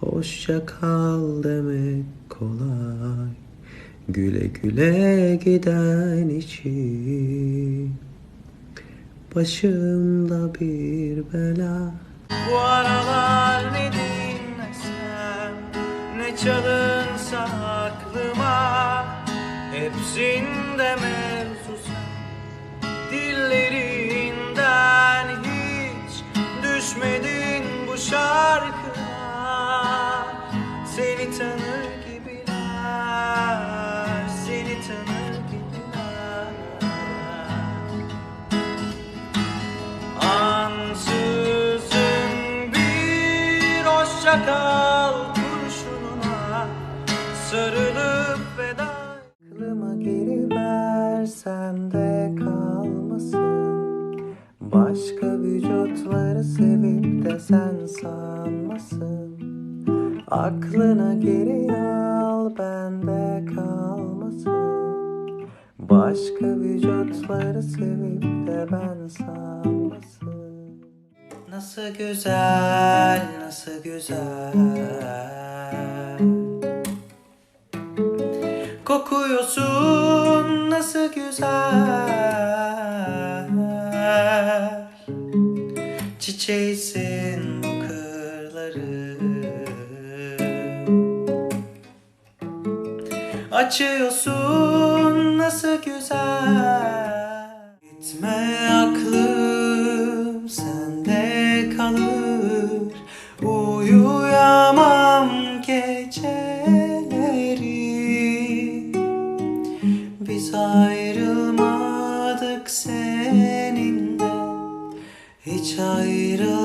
Hoşça kal demek kolay. Güle güle giden için. Başımda bir bela. Bu aralar ne dinlesem Ne çalınsa aklıma Hepsinde mevzu sen. Dillerinden Seni tanır gibiler Seni tanır gibiler. Ansızın bir hoşça kal kurşununa Sarılıp veda. Aklıma geri versen de kalmasın. Başka vücutları sevip de sen sanmasın Aklına geri al bende kalmasın. Başka vücutları sevip de ben sanmasın Nasıl güzel, nasıl güzel. Kokuyorsun nasıl güzel. Çiçeğisin bu kırları Açıyorsun nasıl güzel. Gitme aklım sende kalır. Uyuyamam geceleri. Biz ayrılmadık seninle. Hiç ayrılmadık